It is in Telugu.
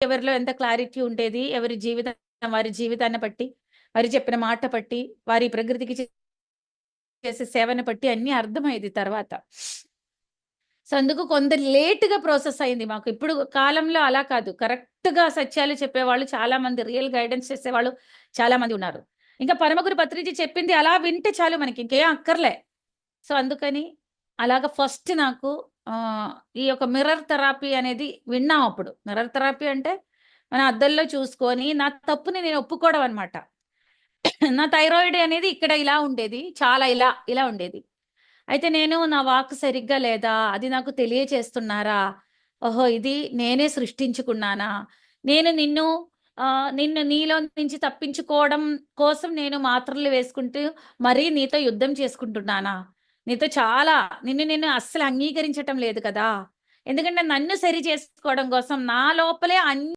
ఎవరిలో ఎంత క్లారిటీ ఉండేది. ఎవరి జీవితం వారి జీవితాన్ని బట్టి, వారు చెప్పిన మాట బట్టి, వారి ప్రకృతికి చేసే సేవను బట్టి అన్ని అర్థమయ్యేది తర్వాత. సో, అందుకు కొంత లేట్‌గా ప్రాసెస్ అయింది మాకు. ఇప్పుడు కాలంలో అలా కాదు. కరెక్ట్‌గా సత్యాలు చెప్పేవాళ్ళు చాలా మంది రియల్ గైడెన్స్ చేసేవాళ్ళు చాలామంది ఉన్నారు. ఇంకా పరమగురు పత్రించి చెప్పింది అలా వింటే చాలు మనకి ఇంకేం అక్కర్లే. సో, అందుకని అలాగా ఫస్ట్ నాకు ఈ యొక్క మిర్రర్ థెరపీ అనేది విన్నాం అప్పుడు. మిర్రర్ థెరపీ అంటే మన అద్దంలో చూసుకొని నా తప్పుని నేను ఒప్పుకోవడం అనమాట నా థైరాయిడ్ అనేది ఇక్కడ ఇలా ఉండేది. చాలా ఇలా, ఇలా ఉండేది. అయితే నేను నా వాక్ సరిగ్గా లేదా? అది నాకు తెలియచేస్తున్నారా? ఓహో! ఇది నేనే సృష్టించుకున్నానా? నేను నిన్ను నిన్ను నీలో నుంచి తప్పించుకోవడం కోసం నేను మాత్రలు వేసుకుంటూ మరీ నీతో యుద్ధం చేసుకుంటున్నానా? నీతో చాలా నిన్ను నేను అస్సలు అంగీకరించటం లేదు కదా! ఎందుకంటే నన్ను సరి చేసుకోవడం కోసం నా లోపలే అన్ని